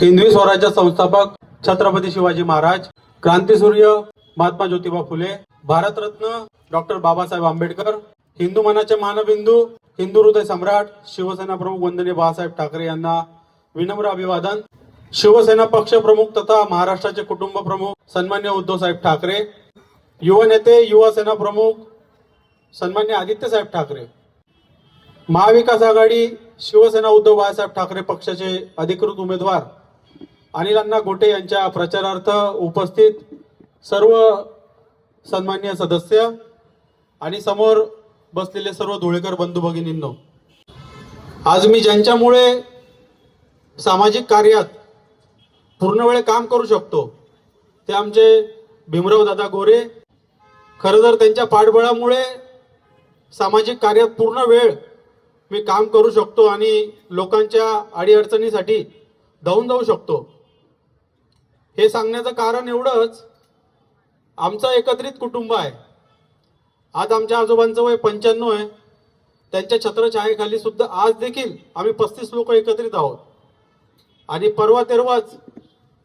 हिंदवी स्वराज्य संस्थापक छत्रपती शिवाजी महाराज क्रांतीसूर्य महात्मा ज्योतिबा फुले भारतरत्न डॉक्टर बाबासाहेब आंबेडकर हिंदू मनाचे मानबिंदू हिंदू हृदय सम्राट शिवसेना प्रमुख वंदनीय बाळासाहेब ठाकरे यांना विनम्र अभिवादन. शिवसेना पक्ष प्रमुख तथा महाराष्ट्राचे कुटुंब प्रमुख सन्मान्य उद्धव साहेब ठाकरे. युवा नेते युवा सेना प्रमुख सन्मान्य आदित्य साहेब ठाकरे. महाविकास आघाडी शिवसेना उद्धव बाळासाहेब ठाकरे पक्षाचे अधिकृत उमेदवार. अनिल अण्णा गोटे यांच्या प्रचारार्थ उपस्थित सर्व सन्मान्य सदस्य आणि समोर बसलेले सर्व धुळेकर बंधू भगिनींनो आज मी ज्यांच्यामुळे सामाजिक कार्यात पूर्ण वेळ काम करू शकतो ते आमचे भीमराव दादा गोरे. खरं तर त्यांच्या पाठबळामुळे सामाजिक कार्यात पूर्ण वेळ मी काम करू शकतो आणि लोकांच्या अडीअडचणीसाठी धावून जाऊ शकतो. हे सांगण्याचं कारण एवढंच आमचं एकत्रित कुटुंब आहे. आज आमच्या आजोबांचं वय पंच्याण्णव आहे. त्यांच्या छत्रछायेखाली सुद्धा आज देखील आम्ही पस्तीस लोक एकत्रित आहोत. आणि परवा तेरवाच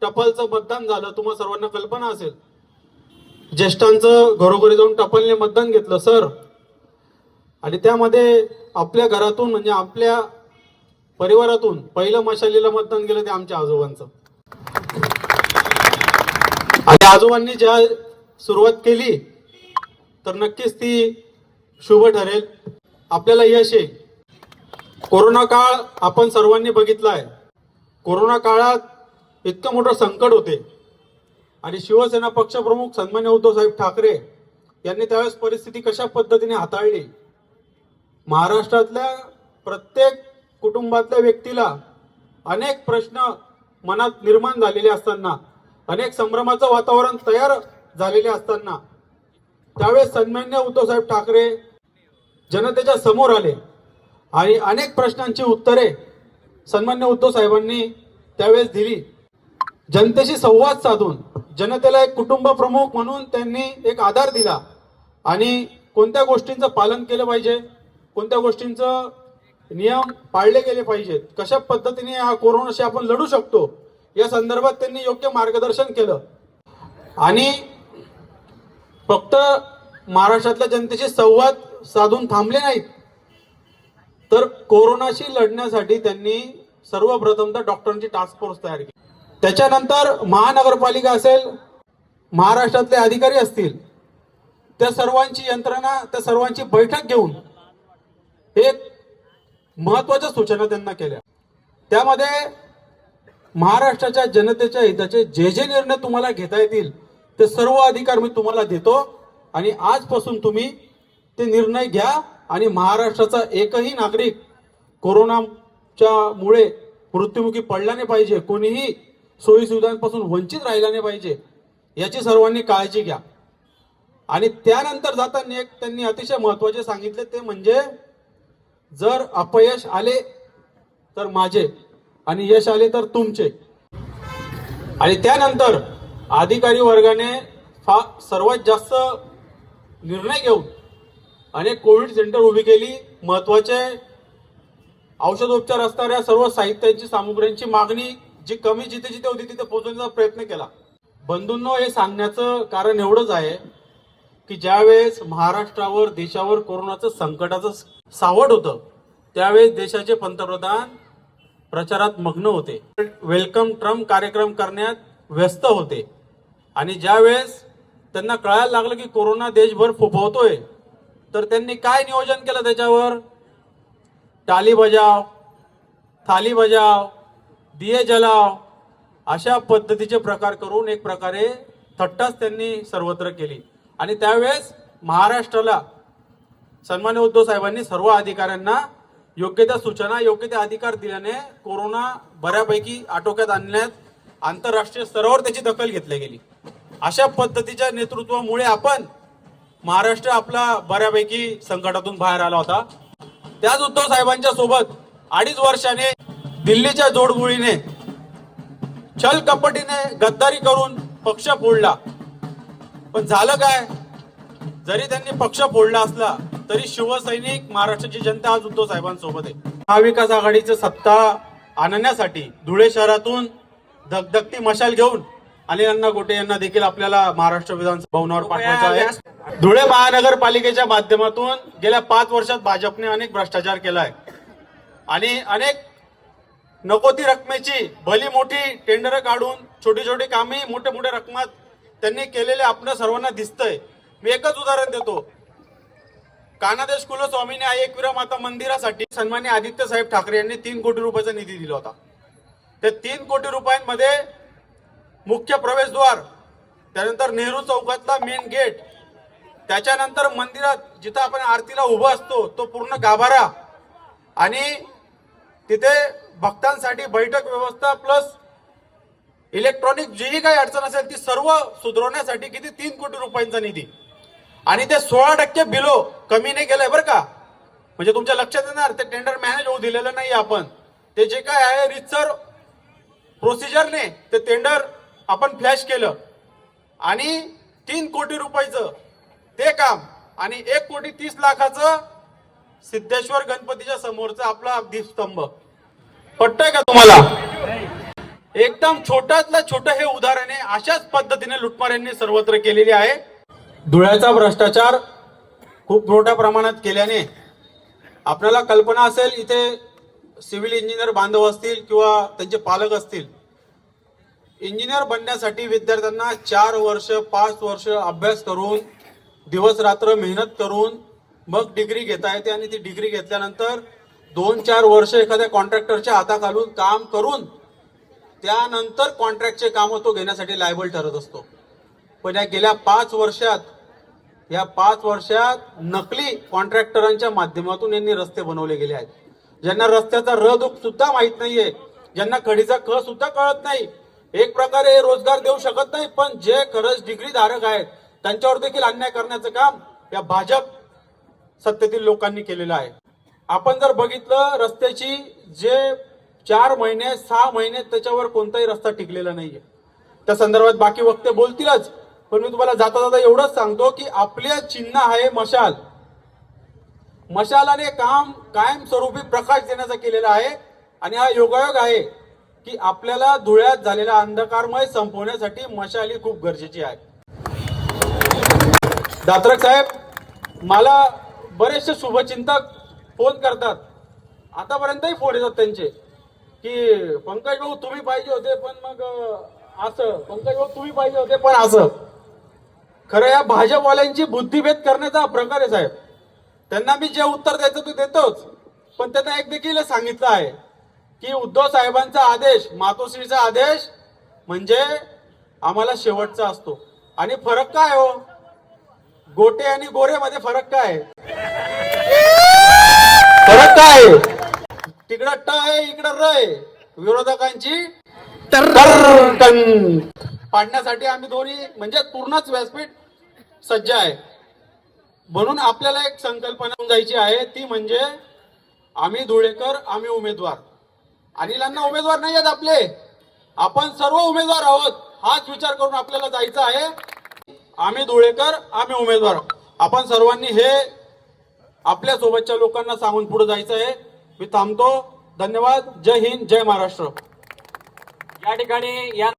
टपालचं मतदान झालं. तुम्हाला सर्वांना कल्पना असेल. ज्येष्ठांचं घरोघरी जाऊन टपालने मतदान घेतलं सर. आणि त्यामध्ये आपल्या घरातून म्हणजे आपल्या परिवारातून पहिलं मशालीला मतदान गेलं ते आमच्या आजोबांचं. आणि आजोबांनी ज्या सुरुवात केली तर नक्कीच ती शुभ ठरेल. आपल्याला यश येईल कोरोना काळ आपण सर्वांनी बघितला आहे कोरोना काळात इतकं मोठं संकट होते. आणि शिवसेना पक्षप्रमुख सन्मान्य उद्धवसाहेब ठाकरे यांनी त्यावेळेस परिस्थिती कशा पद्धतीने हाताळली? महाराष्ट्रातल्या प्रत्येक कुटुंबातल्या व्यक्तीला अनेक प्रश्न मनात निर्माण झालेले असताना अनेक संभ्रमाचं वातावरण तयार झालेले असताना त्यावेळेस सन्मान्य उद्धवसाहेब ठाकरे जनतेच्या समोर आले आणि अनेक प्रश्नांची उत्तरे सन्मान्य उद्धव साहेबांनी त्यावेळेस दिली. जनतेशी संवाद साधून जनतेला एक कुटुंब प्रमुख म्हणून त्यांनी एक आधार दिला आणि कोणत्या गोष्टींचं पालन केलं पाहिजे कोणत्या गोष्टींचं नियम पाळले गेले पाहिजेत कशा पद्धतीने हा कोरोनाशी आपण लढू शकतो या संदर्भात त्यांनी योग्य मार्गदर्शन केलं. आणि फक्त महाराष्ट्रातल्या जनतेशी संवाद साधून थांबले नाहीत. तर कोरोनाशी लढण्यासाठी त्यांनी सर्वप्रथम तर डॉक्टरांची टास्क फोर्स तयार केली. त्याच्यानंतर महानगरपालिका असेल महाराष्ट्रातले अधिकारी असतील त्या सर्वांची यंत्रणा त्या सर्वांची बैठक घेऊन एक महत्त्वाच्या सूचना त्यांना केल्या. त्यामध्ये महाराष्ट्राच्या जनतेच्या हिताचे जे जे निर्णय तुम्हाला घेता येतील ते सर्व अधिकार मी तुम्हाला देतो. आणि आजपासून तुम्ही ते निर्णय घ्या आणि महाराष्ट्राचा एकही नागरिक कोरोनाच्या मुळे मृत्युमुखी पडला नाही पाहिजे कोणीही सोयी सुविधांपासून वंचित राहिला नाही पाहिजे याची सर्वांनी काळजी घ्या. आणि त्यानंतर जाताना एक त्यांनी अतिशय महत्त्वाचे सांगितले ते म्हणजे जर अपयश आले तर माझे आणि यश आले तर तुमचे. आणि त्यानंतर अधिकारी वर्गाने फा सर्वात जास्त निर्णय घेऊन अनेक कोविड सेंटर उभी केली. महत्त्वाचे औषधोपचार असणाऱ्या सर्व साहित्यांची सामुग्र्यांची मागणी जी कमी जिथे जिथे होती तिथे पोहोचवण्याचा प्रयत्न केला. बंधूंनो हे सांगण्याचं कारण एवढंच आहे की ज्यावेळेस महाराष्ट्रावर देशावर कोरोनाचं संकटाचं सावट होतं त्यावेळेस देशाचे पंतप्रधान प्रचारात मग्न होते. वेलकम ट्रम्प कार्यक्रम करण्यात व्यस्त होते. आणि ज्यावेळेस त्यांना कळायला लागलं की कोरोना देशभर फोफवतोय तर त्यांनी काय नियोजन केलं त्याच्यावर? टाली बजाव थाली बजाव दिये जलाव अशा पद्धतीचे प्रकार करून एक प्रकारे थट्टाच त्यांनी सर्वत्र केली. आणि त्यावेळेस महाराष्ट्राला सन्मान्य उद्धव साहेबांनी सर्व अधिकाऱ्यांना योग्य त्या सूचना योग्य त्या अधिकार दिल्याने कोरोना बऱ्यापैकी आटोक्यात आणण्यात आंतरराष्ट्रीय स्तरावर त्याची दखल घेतली गेली. अशा पद्धतीच्या नेतृत्वामुळे आपण महाराष्ट्र आपला बऱ्यापैकी संकटातून बाहेर आला होता. त्याच उद्धव साहेबांच्या सोबत अडीच वर्षाने दिल्लीच्या जोडगुळीने छल कपटीने गद्दारी करून पक्ष फोडला. पण झालं काय? जरी त्यांनी पक्ष फोडला असला तरी शिवसैनिक महाराष्ट्राची जनता आज उद्धव साहेबांसोबत आहे. महाविकास आघाडीचं सत्ता आणण्यासाठी धुळे शहरातून धगधगती मशाल घेऊन अनिल अण्णा गोटे यांना देखील आपल्याला महाराष्ट्र विधानसभा भवनावर पाठवायचं आहे. धुळे महानगरपालिकेच्या माध्यमातून गेल्या पाच वर्षात भाजपने अनेक भ्रष्टाचार केलाय. आणि अनेक नको ती रकमेची भली मोठी टेंडर काढून छोटी छोटी कामे मोठ्या मोठ्या रकमात त्यांनी केलेले आपल्या सर्वांना दिसतंय. मी एकच उदाहरण देतो. कानादेश कुलस्वामीने आय एकविरा माता मंदिरासाठी सन्मान्य आदित्य साहेब ठाकरे यांनी तीन कोटी रुपयाचा निधी दिला होता. त्या तीन कोटी रुपयांमध्ये मुख्य प्रवेशद्वार त्यानंतर नेहरू चौकातला मेन गेट त्याच्यानंतर मंदिरात जिथं आपण आरतीला उभं असतो तो पूर्ण गाभारा आणि तिथे भक्तांसाठी बैठक व्यवस्था प्लस इलेक्ट्रॉनिक जी काही अडचण असेल ती सर्व सुधारवण्यासाठी किती? तीन कोटी रुपयांचा निधी. आणि ते सोळा टक्के बिलो कमी नाही केलंय बरं का. म्हणजे तुमच्या लक्षात येणार ते टेंडर मॅनेज होऊ दिलेलं नाही आपण. ते जे काय आहे रितसर प्रोसिजरने ते टेंडर आपण फ्लॅश केलं. आणि तीन कोटी रुपयाचं ते काम आणि एक कोटी तीस लाखाचं सिद्धेश्वर गणपतीच्या समोरचा आपला दीपस्तंभ. पटतंय का तुम्हाला? एकदम छोट्यातलं छोटं हे उदाहरण आहे. अशाच पद्धतीने लुटमार यांनी सर्वत्र केलेली आहे. धुळ्याचा भ्रष्टाचार खूप मोठ्या प्रमाणात केल्याने आपल्याला कल्पना असेल इथे सिव्हिल इंजिनियर बांधव असतील किंवा त्यांचे पालक असतील. इंजिनियर बनण्यासाठी विद्यार्थ्यांना चार वर्ष पाच वर्ष अभ्यास करून दिवस रात्र मेहनत करून मग डिग्री घेता येते आणि ती डिग्री घेतल्यानंतर दोन चार वर्ष एखाद्या कॉन्ट्रॅक्टरच्या हाताखालून काम करून त्यानंतर कॉन्ट्रॅक्टचे कामं तो घेण्यासाठी लायबल ठरत असतो. पण या गेल्या पाच वर्षात या पाच वर्षात नकली कॉन्ट्रॅक्टरांच्या माध्यमातून यांनी रस्ते बनवले गेले आहेत. ज्यांना रस्त्याचा र दुख सुद्धा माहीत नाहीये ज्यांना कडीचा क सुद्धा कळत नाही. एक प्रकारे हे रोजगार देऊ शकत नाही पण जे खरंच डिग्री धारक आहेत त्यांच्यावर देखील अन्याय करण्याचं काम या भाजप सत्तेतील लोकांनी केलेलं आहे. आपण जर बघितलं रस्त्याची जे चार महिने सहा महिने त्याच्यावर कोणताही रस्ता टिकलेला नाहीये. त्या संदर्भात बाकी वक्ते बोलतीलच. पण मी तुम्हाला जाता जाता एवढंच सांगतो की आपल्या चिन्ह आहे मशाल. मशालाने काम कायमस्वरूपी प्रकाश देण्याचा केलेला आहे आणि हा योगायोग आहे की आपल्याला धुळ्यात झालेला अंधकारमय संपवण्यासाठी मशाल ही खूप गरजेची आहे. दात्रक साहेब मला बरेचसे शुभचिंतक फोन करतात. आतापर्यंतही फोन येतात त्यांचे की पंकज भाऊ तुम्ही पाहिजे होते पण मग असं पंकज भाऊ तुम्ही पाहिजे होते पण असं. खरं या भाजपवाल्यांची बुद्धिभेद करण्याचा हा प्रकार आहे साहेब. त्यांना मी जे उत्तर द्यायचं ते देतोच. पण त्यांना एक देखील सांगितलं आहे की उद्धव साहेबांचा आदेश मातोश्रीचा आदेश म्हणजे आम्हाला शेवटचा असतो. आणि फरक काय हो? गोटे आणि गोरे मध्ये फरक काय? आहे? फरक काय? तिकडं ट आहे इकडं र आहे. विरोधकांची टर्रकन पाडण्यासाठी आम्ही दोन्ही म्हणजे पूर्णच व्यासपीठ सज्ज आहे. म्हणून आपल्याला एक संकल्पना जायची आहे ती म्हणजे आम्ही धुळेकर आम्ही उमेदवार. अनिलांना उमेदवार नाही आहेत आपले. आपण सर्व उमेदवार आहोत हाच विचार करून आपल्याला जायचं आहे. आम्ही धुळेकर आम्ही उमेदवार. आपण सर्वांनी हे आपल्या सोबतच्या लोकांना सांगून पुढे जायचं आहे. मी थांबतो. धन्यवाद. जय हिंद जय महाराष्ट्र. या ठिकाणी या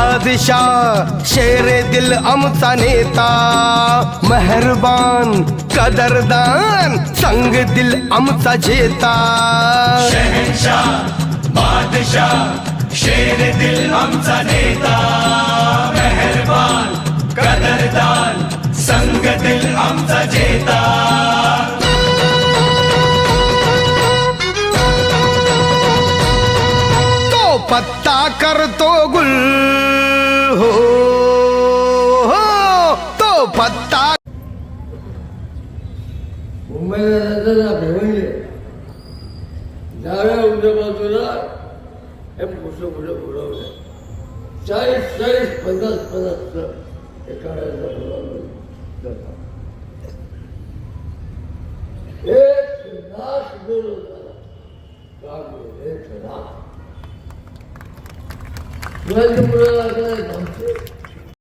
बादशाह शेर दिल आमचा नेता मेहरबान कदरदान संग दिल आमचा जेता. शहनशाह बादशाह शेर दिल आमचा नेता मेहरबान कदरदान संग दिल आमचा जेता. तो पत्ता करतो मुंबईला जाताना डाव्या उजव्या बाजूला हे पुढचं पुढे बुडवलं चाळीस चाळीस पन्नास पन्नास एका वेळेला बुडवलं एक नाश